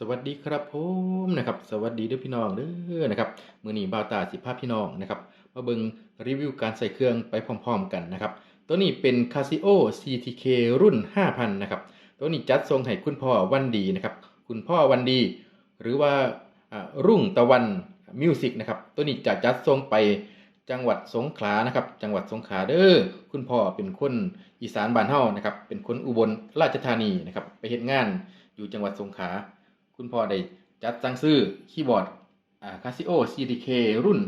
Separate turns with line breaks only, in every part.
สวัสดีครับผมนะครับสวัสดีด้วยพี่น้องเด้อนะครับมือหนีบาวตาสิภาพพี่น้องนะครับมาเบิงรีวิวการใส่เครื่องไปพร้อมๆกันนะครับตัวนี้เป็น Casio CTK รุ่น 5,000 นะครับตัวนี้จัดทรงให้คุณพ่อวันดีนะครับคุณพ่อวันดี หรือว่าอ่ารุ่งตะวันมิวสิกนะครับตัวนี้จะจัดทรงไปจังหวัดสงขลานะครับจังหวัดสงขลาเด้อคุณพ่อเป็นคนอีสานบ้านเฮานะครับเป็นคนอุบลราชธานีนะครับไปเฮ็ดงานอยู่จังหวัดสงขลา คุณพ่อได้จัดสั่งซื้อคีย์บอร์ดอ่า Casio CTK รุ่น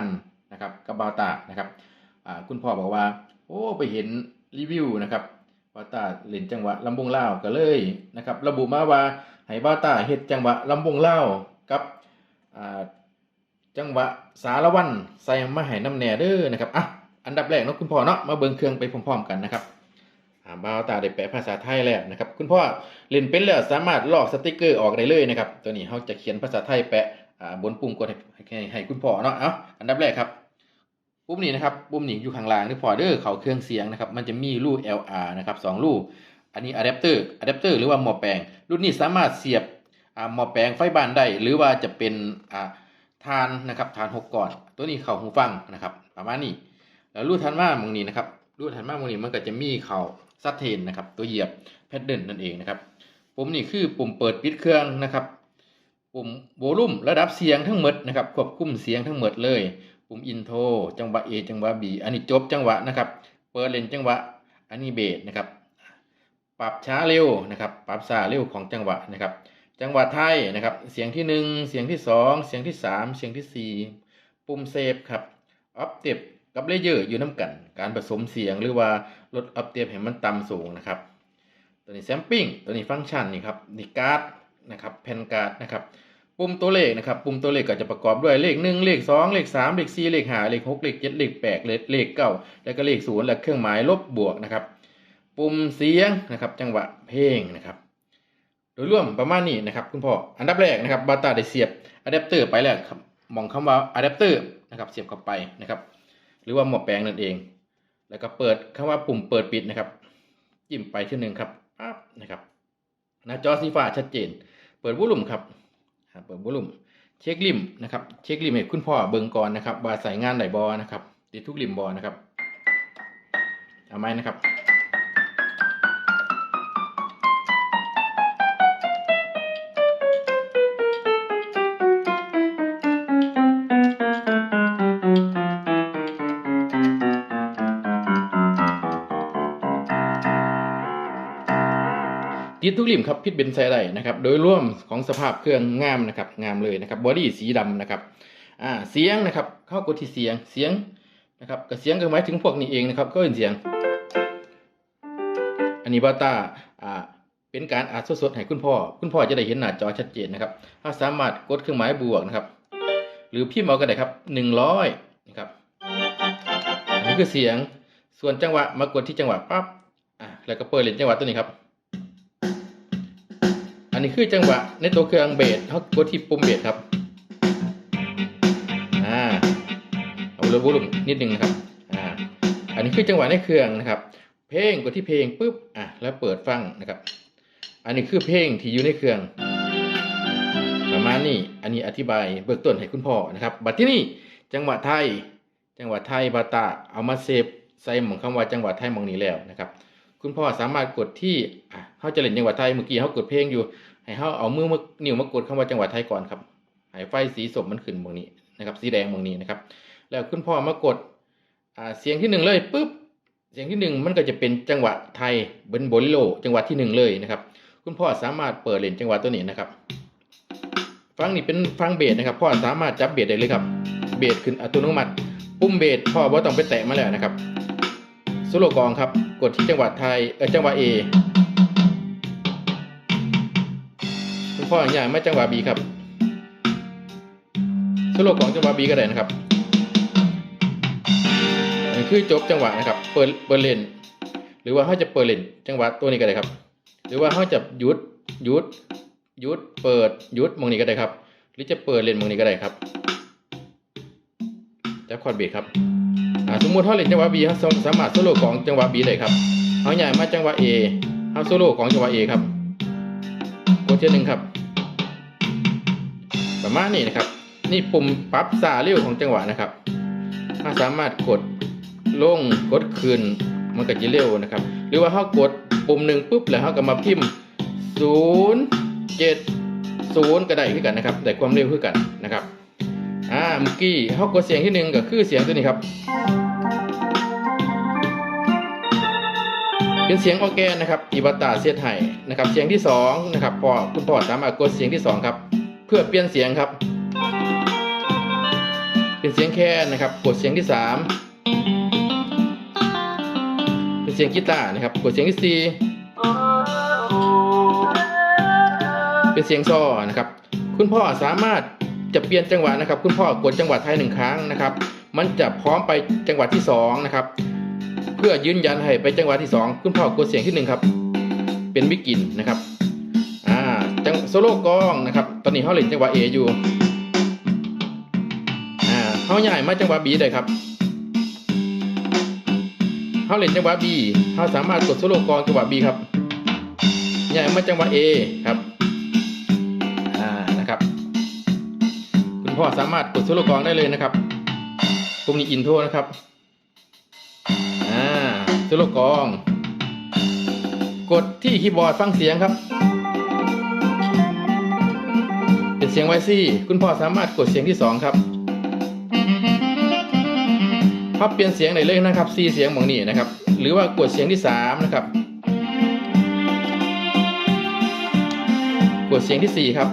5,000 นะครับกับบาตานะครับคุณพ่อบอกว่า โอ้ไปเห็นรีวิวนะครับบาตาเล่นจังหวะลำวงเล่าก็เลยนะครับระบุมาว่าให้บาตาเฮ็ดจังหวะลำวงเล่ากับจังหวะสารวันใส่มาให้น้ำแหน่เด้อนะครับอะอันดับแรกเนาะคุณพ่อเนาะมาเบิ่งเครื่องไปพร้อมๆกันนะครับ บ่าวตาได้แปลภาษาไทยแล้วนะครับ คุณพ่อเล่นเป็นแล้วสามารถลอกสติกเกอร์ออกได้เลยนะครับ ตัวนี้เขาจะเขียนภาษาไทยแปะบนปุ่มกดให้ให้คุณพ่อเนาะเอาอันดับแรกครับ ปุ่มนี้นะครับ ปุ่มนี้อยู่ข้างล่างนี่พอเด้อเขาเครื่องเสียงนะครับ มันจะมีรู LR นะครับสองรูอันนี้อะแดปเตอร์อะแดปเตอร์หรือว่าหม้อแปลง รุ่นนี้สามารถเสียบหม้อแปลงไฟบ้านได้ หรือว่าจะเป็นทานนะครับทานหกก่อน ตัวนี้เข่าหูฟังนะครับ ประมาณนี้ แล้วรูทันว่ามึงนี้นะครับรูทันว่ามึงนี้มันก็จะมีเข่า ซัดเทนนะครับ ตัวเหยียบแพดเดิลนั่นเองนะครับ ปุ่มนี้คือปุ่มเปิดปิดเครื่องนะครับ ปุ่มโวลูมระดับเสียงทั้งหมดนะครับ ควบคุมเสียงทั้งหมดเลย ปุ่มอินโทรจังหวะ A จังหวะ B อันนี้จบจังหวะนะครับ เปิดเลนจังหวะ อันนี้เบสนะครับ ปรับช้าเร็วนะครับ ปรับช้าเร็วของจังหวะนะครับ จังหวะไทยนะครับ เสียงที่หนึ่งเสียงที่สองเสียงที่สามเสียงที่สี่ปุ่มเซฟครับออฟเต็บ กับเลเยอร์อยู่น้ำกัน การผสมเสียงหรือว่าลดออฟเต็บให้มันต่ำสูงนะครับ ตัวนี้แซมปิ้งตัวนี้ฟังก์ชันนี่ครับนี่การ์ดนะครับแผ่นการ์ดนะครับปุ่มตัวเลขนะครับปุ่มตัวเลขก็จะประกอบด้วยเลขหนึ่งเลขสองเลขสามเลขสี่เลขห้าเลขหกเลขเจ็ดเลขแปดเลขเลขเก้าแล้วก็เลขศูนย์และเครื่องหมายลบบวกนะครับ ปุ่มเสียงนะครับจังหวะเพลงนะครับโดยรวมประมาณนี้นะครับคุณพ่ออันดับแรกนะครับบาตาได้เสียบอะแดปเตอร์ไปแล้วครับมองคำว่าอะแดปเตอร์นะครับเสียบเข้าไปนะครับ หรือว่าหม้อแปลงนั่นเอง แล้วก็เปิดคำว่าปุ่มเปิดปิดนะครับ จิ้มไปที่หนึ่งครับปั๊บนะครับหน้าจอสีฟ้าชัดเจน เปิดวอลุ่มครับเปิดวอลุ่มเช็คลิมนะครับ เช็คลิมให้คุณพ่อเบิ่งก่อนนะครับว่าใส่งานไหนบอนะครับติดทุกริมบอนะครับ เอาไหมนะครับ ติดทุกริมครับพิษเบนไซได้นะครับโดยรวมของสภาพเครื่องงามนะครับงามเลยนะครับบอดี้สีดำนะครับอ่าเสียงนะครับเข้ากดที่เสียงเสียงนะครับกับเสียงก็หมายถึงพวกนี้เองนะครับก็เป็นเสียง อันนี้บาตาอ่าเป็นการอัดสดๆให้คุณพ่อ คุณพ่อจะได้เห็นหน้าจอชัดเจนนะครับถ้าสามารถกดเครื่องหมายบวกนะครับ หรือพิมพ์เอาก็ได้ครับหนึ่งร้อยนะครับอันนี้คือเสียงส่วนจังหวะมากดที่จังหวะปั๊บอะแล้วก็เปิดเลนจังหวะตัวนี้ครับ นนี้คือจังหวะในตัวเครื่องเบสเขากดที่ปุ่มเบสครับอ่าเอาลดวอลุ่มนิดนึงนะครับอ่าอันนี้คือจังหวะในเครื่องนะครับ เพลงกดที่เพลงปุ๊บอะแล้วเปิดฟังนะครับ อันนี้คือเพลงที่อยู่ในเครื่อง ประมาณนี้อันนี้อธิบายเบื้องต้นให้คุณพ่อนะครับบัดที่นี่จังหวะไทย จังหวะไทยบาตาเอามาเซฟใส่หมองคำว่าจังหวะไทยมองนี้แล้วนะครับคุณพ่อสามารถกดที่อะเขาจะเล่นจังหวะไทยเมื่อกี้เขากดเพลงอยู่ ให้เขาเอามือมานิ้วมากดคำว่าจังหวะไทยก่อนครับให้ไฟสีสมมันขึ้นหมองนี้นะครับสีแดงหมองนี้นะครับ แล้วคุณพ่อมากดเสียงที่หนึ่งเลยปุ๊บเสียงที่หนึ่งมันก็จะเป็นจังหวะไทยเบนโบลิโลจังหวะที่หนึ่งเลยนะครับ คุณพ่อสามารถเปิดเล่นจังหวะตัวนี้นะครับ ฟังนี่เป็นฟังเบสนะครับพ่อสามารถจับเบสได้เลยครับเบสขึ้นอัตโนมัติ ปุ่มเบสพ่อว่าต้องไปแตะมาแล้วนะครับโซโลกองครับกดที่จังหวะไทยเออจังหวะ A คุณพ่ออย่างไม่จังหวะ B ครับโซโลกองจังหวะ B ก็ได้นะครับนี่คือจบจังหวะนะครับ เปิดเปิดเลนหรือว่าเขาจะเปิดเลนจังหวะตัวนี้ก็ได้ครับ หรือว่าเขาจะหยุดหยุดหยุดเปิดหยุดมองนี้ก็ได้ครับ หรือจะเปิดเลนมองนี้ก็ได้ครับจับคอร์ดเบสครับสมมุติเขาเล่นจังหวะ B เขาสามารถโซโล่ของจังหวะ B ได้ครับเขาใหญ่มาจังหวะ A เขาโซโล่ของจังหวะ A ครับกดเทียหนึ่งครับ ประมาณนี้นะครับ นี่ปุ่มปรับซาเร็วของจังหวะนะครับ ถ้าสามารถกดลงกดคืนมันก็จะเร็วนะครับ หรือว่าเขากดปุ่มหนึ่งปุ๊บแล้วเขาก็มาพิมพ์ศูนย์เจ็ดศูนย์ก็ได้ขึ้นกันนะครับ แต่ความเร็วขึ้นกันนะครับอ่าเมื่อกี้เขากดเสียงที่หนึ่งก็คือเสียงตัวนี้ครับ เป็นเสียงออแกนนะครับอีบาตาเสียไทยนะครับ เสียงที่สองนะครับพอคุณพ่อสามารถกดเสียงที่สองครับ เพื่อเปลี่ยนเสียงครับ เป็นเสียงแค่นะครับ กดเสียงที่สามเป็นเสียงกีตาร์นะครับ กดเสียงที่สี่เป็นเสียงซอนะครับ คุณพ่อสามารถจะเปลี่ยนจังหวะนะครับ คุณพ่อกดจังหวะไทยหนึ่งครั้งนะครับ มันจะพร้อมไปจังหวะที่สองนะครับ เพื่อยืนยันให้ไปจังหวะที่สองคุณพ่อกดเสียงที่หนึ่งครับ เป็นวิกินนะครับ จังโซโล่กองนะครับตอนนี้เขาเล่นจังหวะ A อยู่อ่าเขาใหญ่มาจังหวะ B ได้ครับเขาเล่นจังหวะ B เขาสามารถกดโซโล่กองจังหวะ B ครับใหญ่มาจังหวะ A ครับอ่านะครับคุณพ่อสามารถกดโซโล่กองได้เลยนะครับตรงนี้อินโทรนะครับอ่าโซโล่กอง กดที่คีย์บอร์ดฟังเสียงครับ เสียงไวซี่ คุณพ่อสามารถกดเสียงที่สองครับพับเปลี่ยนเสียงได้เลยนะครับซีเสียงหมองนี้นะครับ หรือว่ากดเสียงที่สามนะครับ กดเสียงที่สี่ครับ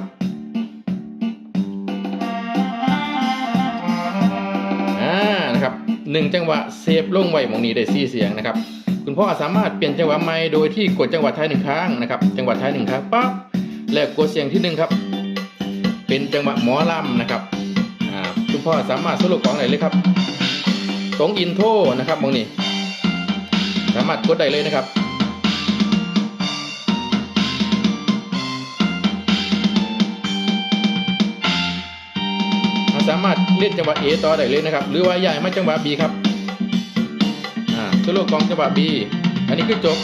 อ่านะครับหนึ่งจังหวะเซฟลงไว้หมองนี้ได้สี่เสียงนะครับ คุณพ่อสามารถเปลี่ยนจังหวะใหม่โดยที่กดจังหวะไทยหนึ่งครั้งนะครับ จังหวะไทยหนึ่งครั้งปั๊บแล้วกดเสียงที่หนึ่งครับ เป็นจังหวะหมอลำนะครับคุณพ่อสามารถสรุปของไหนเลยครับตรงอินโทรนะครับมองนี้สามารถกดได้เลยนะครับสามารถเล่นจังหวะ A ต่อได้เลยนะครับ หรือว่าย้ายมาจังหวะ B ครับอ่าโซโล่กองจังหวะ B อันนี้คือจบ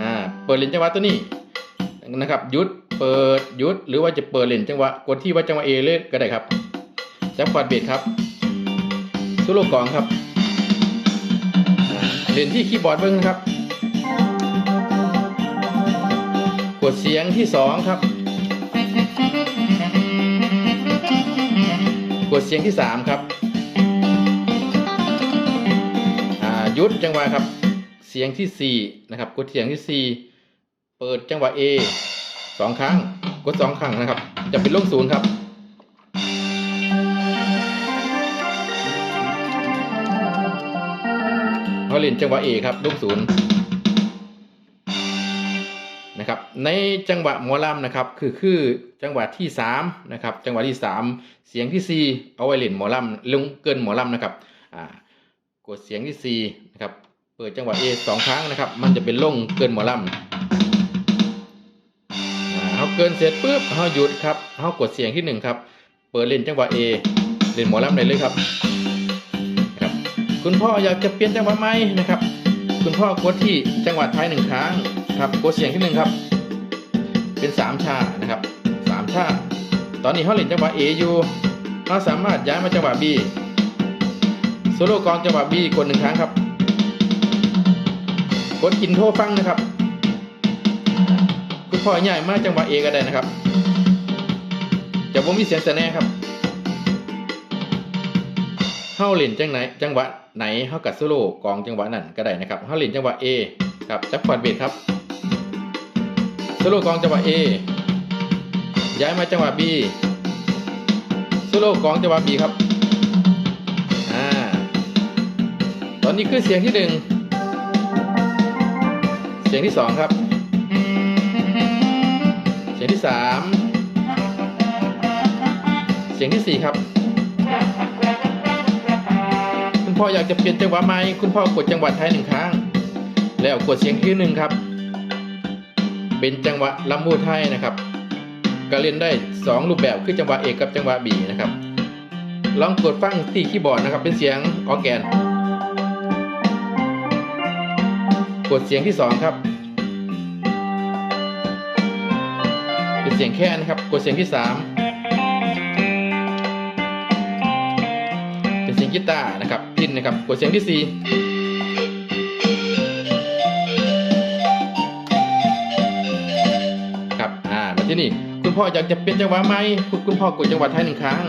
อ่าเปิดเล่นจังหวะตัวนี้นะครับหยุด เปิดยุดหรือว่าจะเปิดเล่นจังหวะกดที่ว่าจังหวะ A เลยก็ได้ครับจับควอดเบสครับโซโลกองครับ เล่นที่คีย์บอร์ดเบิ้งนะครับ กดเสียงที่สองครับ กดเสียงที่สามครับยุดจังหวะครับ เสียงที่สี่นะครับ กดเสียงที่สี่เปิดจังหวะ A สองครั้ง กดสองครั้งนะครับ จะเป็นลงศูนย์ครับเขาเล่นจังหวะ A ครับลงศูนย์นะครับ ในจังหวะหมอลำนะครับ คือคือจังหวะที่สามนะครับ จังหวะที่สามเสียงที่สี่เอาไว้เล่นหมอลำลงเกินหมอลำนะครับอ่ากดเสียงที่สี่นะครับ เปิดจังหวะ A สองครั้งนะครับ มันจะเป็นลงเกินหมอลำ เกินเสร็จปุ๊บเขาหยุดครับเขากดเสียงที่หนึ่งครับ เปิดเล่นจังหวะ A เล่นหมอลำได้เลยครับครับ คุณพ่ออยากจะเปลี่ยนจังหวะไหมนะครับ คุณพ่อกดที่จังหวะท้ายหนึ่งครั้งครับกดเสียงที่หนึ่งครับ เป็นสามชานะครับสามชาตอนนี้เขาเล่นจังหวะ A อยู่เขาสามารถย้ายมาจังหวะ B โซโล่กองจังหวะ B กดหนึ่งครั้งครับ กดอินโทรฟังนะครับ พ่อใหญ่มากจังหวะ A ก็ได้นะครับจะบ่มีเสียงแสแน่ครับเฮาเล่นจังไหนจังหวะไหนเฮากับโซโล่กองจังหวะนั้นก็ได้นะครับเฮาเล่นจังหวะ A ครับจับคอร์ดเบสครับโซโล่กองจังหวะ A ย้ายมาจังหวะ B โซโล่กองจังหวะ B ครับอ่าตอนนี้คือเสียงที่หนึ่งเสียงที่สองครับ สียงที่สามเสียงที่สี่ครับ คุณพ่ออยากจะเปลี่ยนจังหวะไหมคุณพ่อกดจังหวะไทยหนึ่งครั้ง แล้วกดเสียงที่หนึ่งครับ เป็นจังหวะลำมูไทยนะครับก็เล่นได้สองรูปแบบคือจังหวะเอกกับจังหวะบีนะครับ ลองกดฟังที่คีย์บอร์ดนะครับ เป็นเสียงออแกน กดเสียงที่สองครับ สียงแค่นะครับ กดเสียงที่ 3 เป็นเสียงกีตาร์นะครับพินนะครับ กดเสียงที่ 4 ครับ อ่ามาที่นี่ คุณพ่ออยากจะเป็นจังหวะไหมคุณพ่อกดจังหวะท้ายหนึ่งครั้ง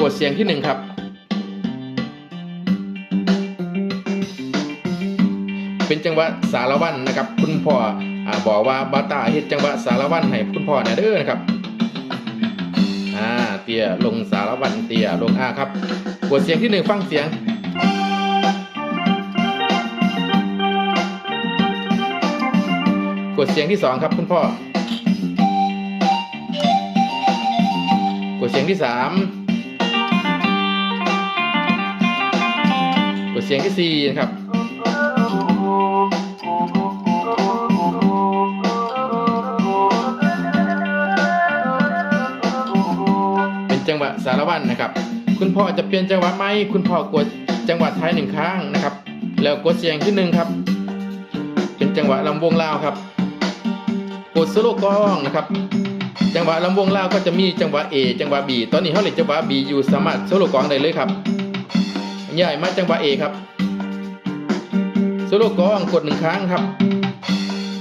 กดเสียงที่ 1 ครับเป็นจังหวะสารวัตรนะครับ คุณพ่อ อ่าบอกว่าบาตาเฮ็ดจังหวะสารวันให้คุณพ่อเนี่ยเด้อนะครับอ่าเตียลงสารวันเตียลงอาครับกดเสียงที่หนึ่งฟังเสียงกดเสียงที่สองครับคุณพ่อกดเสียงที่สามกดเสียงที่สี่นะครับ สารวันนะครับ คุณพ่อจะเปลี่ยนจังหวะไหมคุณพ่อกดจังหวะท้ายหนึ่งครั้งนะครับ แล้วกดเสียงที่หนึ่งครับ เป็นจังหวะลำวงลาวครับ กดโซโล่กลองนะครับ จังหวะลำวงลาวก็จะมีจังหวะ A จังหวะ B ตอนนี้เขาเล่นจังหวะ B อยู่สามารถโซโล่กลองได้เลยครับย้ายมาจังหวะ A ครับโซโล่กลองกดหนึ่งครั้งครับ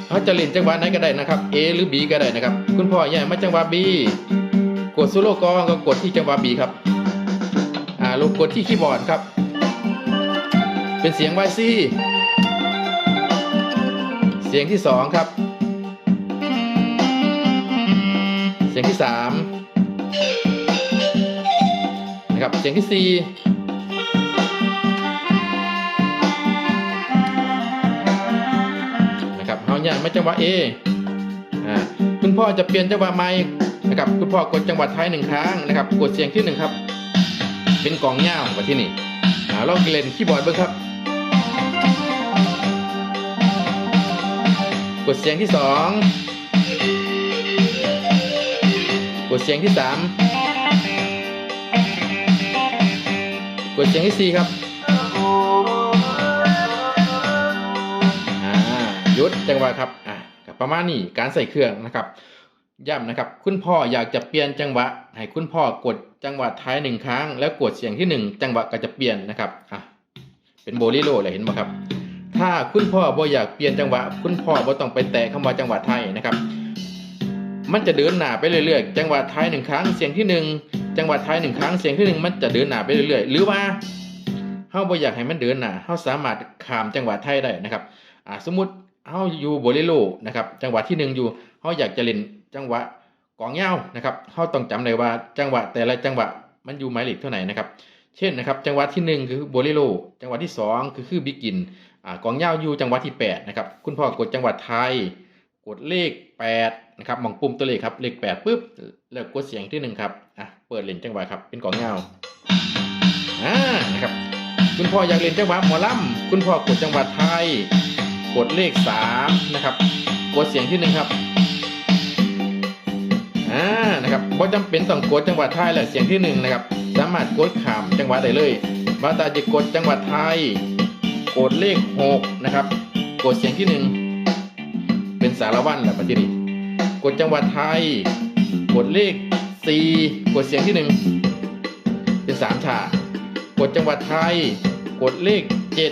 เขาจะเล่นจังหวะไหนก็ได้นะครับ A หรือ B ก็ได้นะครับ คุณพ่อย้ายมาจังหวะ B กดโซโล่กองก็กดที่จังหวะ B ครับ อ่าลงกดที่คีย์บอร์ดครับ เป็นเสียง YC เสียงที่สองครับ เสียงที่สามนะครับ เสียงที่สี่นะครับเฮาเนี่ยไม่จังหวะ A อ่าคุณพ่อจะเปลี่ยนจังหวะใหม่ นะครับคุณพ่อกดจังหวะท้ายหนึ่งครั้งนะครับกดเสียงที่หนึ่งครับ เป็นกล่องเงามาที่นี่อ่าลองเล่นคีย์บอร์ดเบิ่งครับ กดเสียงที่สองกดเสียงที่สามกดเสียงที่สี่ครับอ่าหยุดจังหวะครับ อ่ากับประมาณนี้การใส่เครื่องนะครับ ย้ำนะครับ คุณพ่ออยากจะเปลี่ยนจังหวะ ให้คุณพ่อกดจังหวะท้ายหนึ่งครั้ง แล้วกดเสียงที่หนึ่งจังหวะก็จะเปลี่ยนนะครับอะเป็นโบลิโลเลยเห็นไหมครับ ถ้าคุณพ่อบ่อยากเปลี่ยนจังหวะ คุณพ่อบ่ต้องไปแตะคำว่าจังหวะไทยนะครับ มันจะเดินหน้าไปเรื่อยๆ จังหวะท้ายหนึ่งครั้งเสียงที่หนึ่งจังหวะท้ายหนึ่งครั้งเสียงที่หนึ่งมันจะเดินหน้าไปเรื่อยๆ หรือว่าเฮาบ่อยากให้มันเดินหน้าเฮาสามารถข้ามจังหวะไทยได้นะครับอ่าสมมุติเฮาอยู่โบลิโลนะครับจังหวะที่หนึ่งอยู่เฮาอยากจะเล่น จังหวะกองยาวนะครับเฮาต้องจำเลยว่าจังหวะแต่ละจังหวะมันอยู่หมายเลขเท่าไหร่นะครับ เช่นนะครับจังหวะที่หนึ่งคือโบลิโลจังหวะที่สองคือคือบิกินอ่ากองยาอยู่จังหวะที่8นะครับคุณพ่อกดจังหวัดไทย กดเลข8นะครับมองปุ่มตัวเลขครับเลข8ปุ๊บแล้วกดเสียงที่หนึ่งครับอะเปิดเล่นจังหวะครับเป็นกองยาวอ่านะครับคุณพ่ออยากเล่นจังหวะหมอลำคุณพ่อกดจังหวัดไทย กดเลข3นะครับกดเสียงที่หนึ่งครับ อ่านะครับบ่จำเป็นต้องกดจังหวัดไทยแหละเสียงที่หนึ่งนะครับสามารถกดขามจังหวะได้เลยบาตาจะกดจังหวัดไทย กดเลข6นะครับกดเสียงที่ 1 เป็นสารวันแหละปฏิริกดจังหวัดไทย กดเลข 4 กดเสียงที่ 1 เป็น3ฉากกดจังหวัดไทย กดเลข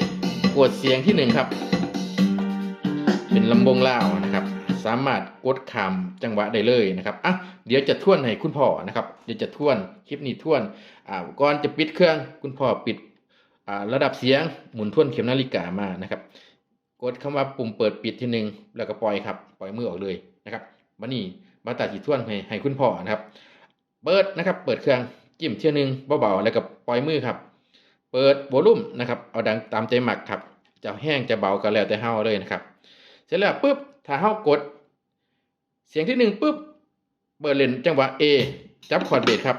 7 กดเสียงที่ 1 ครับ เป็นลำบงลาวนะครับ สามารถกดคำจังหวะได้เลยนะครับอะเดี๋ยวจะท่วนให้คุณพ่อนะครับ เดี๋ยวจะท่วนคลิปนี้ท่วนอ่าก่อนจะปิดเครื่องคุณพ่อปิดอ่าระดับเสียงหมุนทวนเข็มนาฬิกามานะครับกดคำว่าปุ่มเปิดปิดทีหนึ่งแล้วก็ปล่อยครับ ปล่อยมือออกเลยนะครับวันนี้มาตัดจีทวนให้ให้คุณพ่อนะครับ เปิดนะครับ เปิดเครื่องจิ้มเที่ยหนึงเบาๆแล้วก็ปล่อยมือครับ เปิดโวลูมนะครับ เอาดังตามใจหมักครับ จะแห้งจะเบาก็แล้วแต่เฮาเลยนะครับ เสร็จแล้วปุ๊บ ถ้าเฮากด เสียงที่หนึ่งปุ๊บเปิดเล่นจังหวะ A จับคอร์ดเบสครับ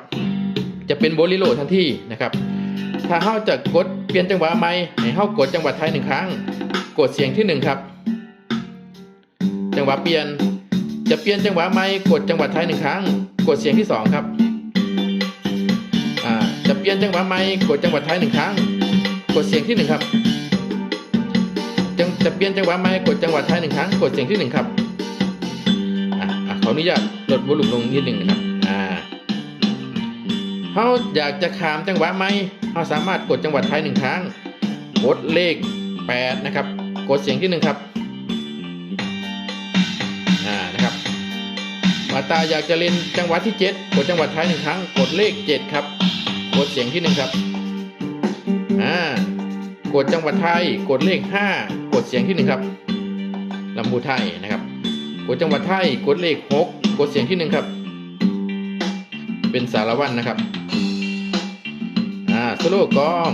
จะเป็นโบลิโลทันทีนะครับ ถ้าเฮาจะกดเปลี่ยนจังหวะใหม่ให้เฮากดจังหวะไทยหนึ่งครั้ง กดเสียงที่หนึ่งครับ จังหวะเปลี่ยนจะเปลี่ยนจังหวะใหม่กดจังหวะไทยหนึ่งครั้ง กดเสียงที่สองครับจะเปลี่ยนจังหวะใหม่กดจังหวะไทยหนึ่งครั้ง กดเสียงที่หนึ่งครับ จะเปลี่ยนจังหวะใหม่กดจังหวะไทยหนึ่งครั้งกดเสียงที่หนึ่งครับอะขออนุญาตลดวอลุ่มลงนิดหนึ่งนะครับอ่าเขาอยากจะขามจังหวะไหมเราสามารถกดจังหวัดไทยหนึ่งครั้งกดเลขแปดนะครับ กดเสียงที่หนึ่งครับอ่านะครับมาตาอยากจะเล่นจังหวัดที่ 7 กดจังหวัดไทยหนึ่งครั้ง กดเลข 7 ครับ กดเสียงที่หนึ่งครับอ่ากดจังหวัดไทย กดเลข5ก ดเสียงที่หนึ่งครับลำพูไทยนะครับกดจังหวัดไทยกดเลข6กดเสียงที่หนึ่งครับ เป็นสารวันนะครับอ่าสโลกอง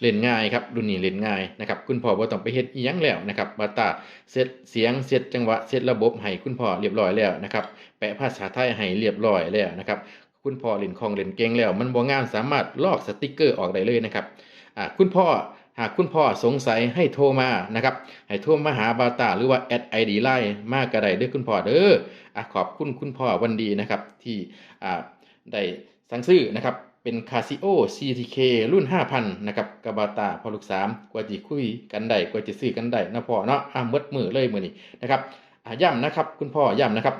เล่นง่ายครับรุ่นนี้เล่นง่ายนะครับคุณพ่อบ่ต้องไปเฮ็ดอีหยังแล้วนะครับบาตาเซตเสียงเซตจังหวะเซตระบบให้คุณพ่อเรียบร้อยแล้วนะครับแปะภาษาไทยให้เรียบร้อยแล้วนะครับคุณพ่อเล่นคลองเล่นเก่งแล้ว มันบ่งามสามารถลอกสติกเกอร์ออกได้เลยนะครับ คุณพ่อหากคุณพ่อสงสัยให้โทรมานะครับ ให้โทรมาหาบาตาหรือว่าแอดไอดีไลน์มากก็ได้เด้อคุณพ่อเด้ออะขอบคุณคุณพ่อวันดีนะครับ ที่อ่าได้สั่งซื้อนะครับ เป็น Casio CTK รุ่น 5,000 นะครับกาบาตาพอลูกสามกว่าจะคุยกันได้กว่าจะซื้อกันได้นะพ่อเนาะอะมดมือเลยมือนี้นะครับอะย้ำนะครับ คุณพ่อย้ำนะครับ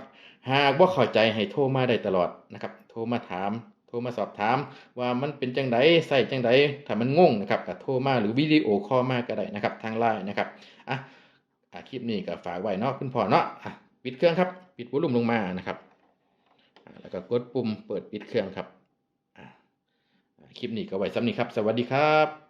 หากว่าเข้าใจให้โทรมาได้ตลอดนะครับ โทรมาถาม โทรมาสอบถามว่ามันเป็นจังไดใส่จังไดถ้ามันงงนะครับก็โทรมาหรือวิดีโอคอลมาก็ได้นะครับทางไลน์นะครับอะอะคลิปนี้ก็ฝากไว้เนาะคุณพ่อเนาะอะปิดเครื่องครับ ปิดวอลลุ่มลงมานะครับแล้วก็กดปุ่มเปิดปิดเครื่องครับคลิปนี้ก็ไว้ซ้ำนี้ครับ สวัสดีครับ